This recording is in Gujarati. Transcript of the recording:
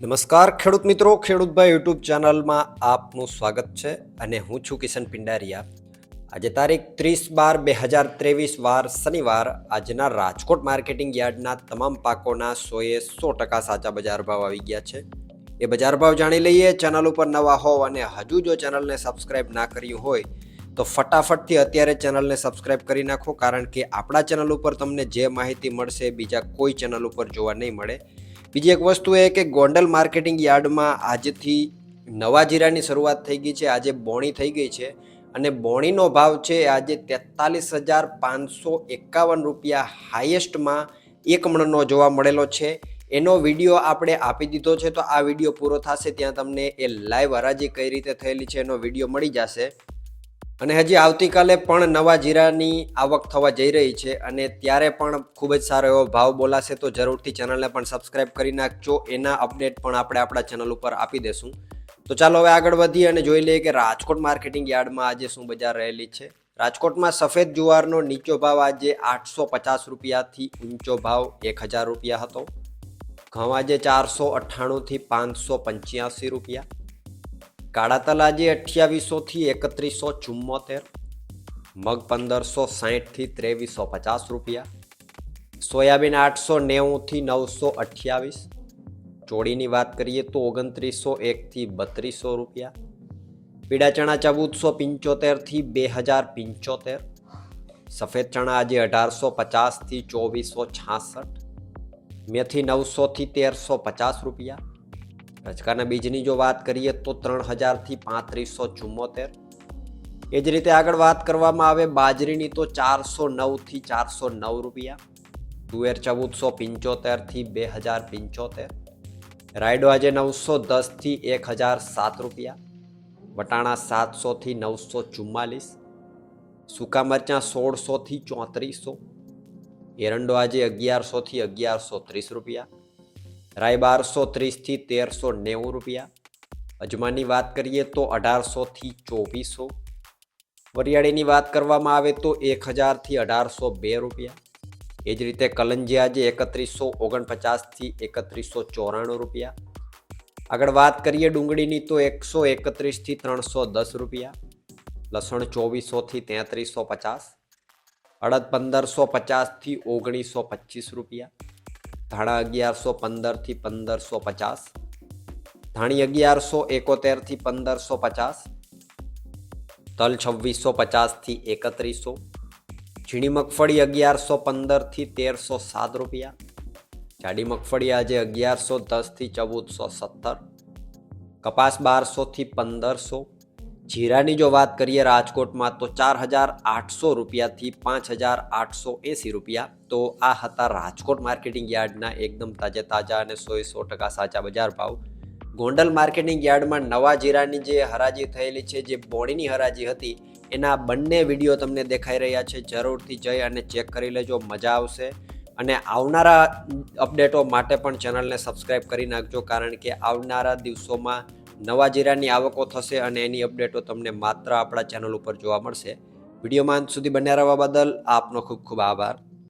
નમસ્કાર ખેડૂત મિત્રો ખેડૂતભાઈ યુટ્યુબ ચેનલમાં આપનું સ્વાગત છે અને હું છું કિશન પિંડારિયા. આજે તારીખ ત્રીસ બાર બે હજાર ત્રેવીસ વાર શનિવાર, આજના રાજકોટ માર્કેટિંગ યાર્ડના તમામ પાકોના સોએ સો ટકા સાચા બજાર ભાવ આવી ગયા છે. એ બજાર ભાવ જાણી લઈએ, ચેનલ ઉપર નવા હોવ અને હજુ જો ચેનલને સબસ્ક્રાઇબ ના કર્યું હોય, તો ફટાફટથી અત્યારે ચેનલને સબસ્ક્રાઇબ કરી નાખો, કારણ કે આપણા ચેનલ ઉપર તમને જે માહિતી મળશે, બીજા કોઈ ચેનલ ઉપર જોવા નહીં મળે. બીજી એક વસ્તુ એ કે ગોંડલ માર્કેટિંગ યાર્ડમાં આજથી નવા જીરાની શરૂઆત થઈ ગઈ છે, આજે બોણી થઈ ગઈ છે અને બોણીનો ભાવ છે આજે તેતાલીસ હજાર પાંચસો એકાવન રૂપિયા હાઈએસ્ટમાં એક મણનો જોવા મળેલો છે. એનો વીડિયો આપણે આપી દીધો છે, તો આ વીડિયો પૂરો થશે, ત્યાં તમને એ લાઈવ હરાજી કઈ રીતે થયેલી છે એનો વીડિયો મળી જશે. અને હજી આવતીકાલે પણ નવા જીરાની આવક થવા જઈ રહી છે અને ત્યારે પણ ખૂબ જ સારો એવો ભાવ બોલાશે તો જરૂરથી ચેનલને પણ સબસ્ક્રાઇબ કરી નાખજો. એના અપડેટ પણ આપણે આપણા ચેનલ ઉપર આપી દેશું. તો ચાલો હવે આગળ વધીએ અને જોઈ લઈએ કે રાજકોટ માર્કેટિંગ યાર્ડમાં આજે શું બજાર રહેલી છે. રાજકોટમાં સફેદ જુવારનો નીચો ભાવ આજે આઠસો પચાસ રૂપિયાથી ઊંચો ભાવ એક હજાર રૂપિયા હતો. ઘઉં આજે ચારસો અઠ્ઠાણુંથી પાંચસો પંચ્યાસી રૂપિયા. કાળા તલ આજે અઠ્યાવીસોથી એકત્રીસો ચુમ્મોતેર, મગ પંદરસો સાહીઠથી ત્રેવીસો પચાસ રૂપિયા, સોયાબીન આઠસો નેવુંથી નવસો અઠ્યાવીસ, ચોળીની વાત કરીએ તો ઓગણત્રીસો એકથી બત્રીસો રૂપિયા, પીળા ચણા ચૌદસો પંચોતેરથી બે હજાર પંચોતેર, સફેદ ચણા આજે અઢારસો પચાસથી ચોવીસો છાસઠ, મેથી નવસોથી તેરસો પચાસ રૂપિયા રચકાના બીજની જો વાત કરીએ તો ત્રણ હજારથી પાંત્રીસો ચુમ્મોતેર એ જ રીતે આગળ વાત કરવામાં આવે બાજરીની તો ચારસો નવથી ચારસો નવ રૂપિયા. તુવેર ચૌદસો પંચોતેરથી બે હજાર પંચોતેર. રાયડો આજે નવસો દસથી એક હજાર સાત રૂપિયા. વટાણા સાતસોથી નવસો ચુમ્માલીસ. સૂકા મરચાં સોળસોથી ચોત્રીસો. એરંડો આજે અગિયારસોથી અગિયારસો ત્રીસ રૂપિયા. રાય બારસો ત્રીસથી તેરસો નેવું રૂપિયા. અજમાની વાત કરીએ તો અઢારસોથી ચોવીસો. વરિયાળીની વાત કરવામાં આવે તો એક હજારથી અઢારસો બે રૂપિયા. એ જ રીતે કલંજિયા જે એકત્રીસો ઓગણપચાસથી એકત્રીસો ચોરાણું રૂપિયા. આગળ વાત કરીએ ડુંગળીની તો એકસો એકત્રીસથી ત્રણસો દસ રૂપિયા. લસણ ચોવીસોથી તેત્રીસો પચાસ. અડદ પંદરસો પચાસથી ઓગણીસો પચીસ રૂપિયા. ધાણા અગિયારસો પંદરથી પંદરસો પચાસ. ધાણી અગિયારસો એકોતેરથી પંદરસો પચાસ. તલ છવ્વીસો પચાસથી એકત્રીસો. ઝીણી મગફળી અગિયારસો પંદરથી તેરસો સાત રૂપિયા. જાડી મગફળી આજે અગિયારસો દસથી ચૌદસો સત્તર. કપાસ બારસોથી પંદરસો. જીરાની જો વાત કરીએ રાજકોટમાં તો ચાર હજાર આઠસો રૂપિયાથી પાંચ હજાર આઠસો એંસી રૂપિયા. તો આ હતા રાજકોટ માર્કેટિંગ યાર્ડના એકદમ તાજે તાજા અને સો સો ટકા સાચા બજાર ભાવ. ગોંડલ માર્કેટિંગ યાર્ડમાં નવા જીરાની જે હરાજી થયેલી છે, જે બોણીની હરાજી હતી, એના બંને વીડિયો તમને દેખાઈ રહ્યા છે. જરૂરથી જઈ અને ચેક કરી લેજો, મજા આવશે. અને આવનારા અપડેટો માટે પણ ચેનલને સબસ્ક્રાઈબ કરી નાખજો, કારણ કે આવનારા દિવસોમાં નવા જીરાની આવકો થશે અને એની અપડેટો તમને માત્ર આપણા ચેનલ ઉપર જોવા મળશે. વિડીયોમાં સુધી બન્યા રહેવા બદલ આપનો ખૂબ ખૂબ આભાર.